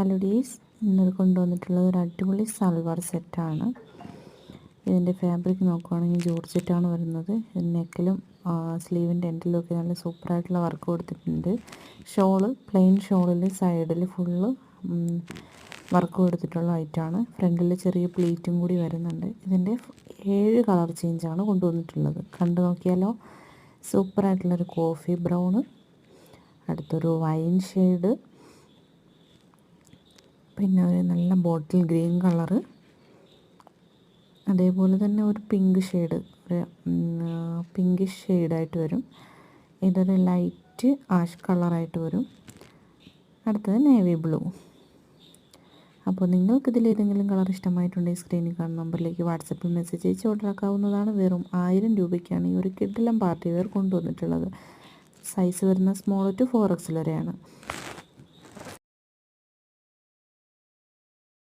Hello ഡീസ് ഇന്നത് കൊണ്ടുവന്നിട്ടുള്ളത് ഒരു അടിപൊളി സൽവാർ സെറ്റാണ് ഇതിന്റെ ഫാബ്രിക് നോക്കുവാണെങ്കിൽ ജോർജെറ്റാണ് വരുന്നത്. നെക്കിലും സ്ലീവിന്റെ എൻഡിലും ഒക്കെ നല്ല സൂപ്പറായിട്ടുള്ള വർക്ക് കൊടുത്തിട്ടുണ്ട്. ഷോൾ പ്ലെയിൻ ഷോളിൽ സൈഡിൽ ഫുള്ള് വർക്ക് കൊടുത്തിട്ടുള്ള ഐറ്റമാണ് ഫ്രണ്ടിൽ ചെറിയ പ്ലേറ്റും കൂടി വരുന്നുണ്ട്. ഇതിന്റെ ഏഴ് കളർ ചേഞ്ചാണ് കൊണ്ടുവന്നിട്ടുള്ളത്. കണ്ടു നോക്കിയാലോ? സൂപ്പറായിട്ടുള്ളൊരു കോഫി ബ്രൗണ് അടുത്തൊരു വൈൻ ഷെയ്ഡ് പിന്നെ ഒരു നല്ല ബോട്ടിൽ ഗ്രീൻ കളറ്. അതേപോലെ തന്നെ ഒരു പിങ്ക് ഷെയ്ഡ് ഒരു പിങ്കിഷ് ഷെയ്ഡായിട്ട് വരും. ഇതൊരു ലൈറ്റ് ആഷ് കളറായിട്ട് വരും. അടുത്തത് നേവി ബ്ലൂ. അപ്പോൾ നിങ്ങൾക്കിതിൽ ഏതെങ്കിലും കളർ ഇഷ്ടമായിട്ടുണ്ടെങ്കിൽ സ്ക്രീനിൽ കാണുന്ന നമ്പറിലേക്ക് വാട്സപ്പിൽ മെസ്സേജ് അയച്ച് ഓർഡർ ആക്കാവുന്നതാണ് വെറും ആയിരം രൂപയ്ക്കാണ് ഈ ഒരു കിഡിലം പാർട്ടി വെയർ കൊണ്ടുവന്നിട്ടുള്ളത്. സൈസ് വരുന്ന സ്മോൾ ടു ഫോർ എക്സിൽ വരെയാണ്.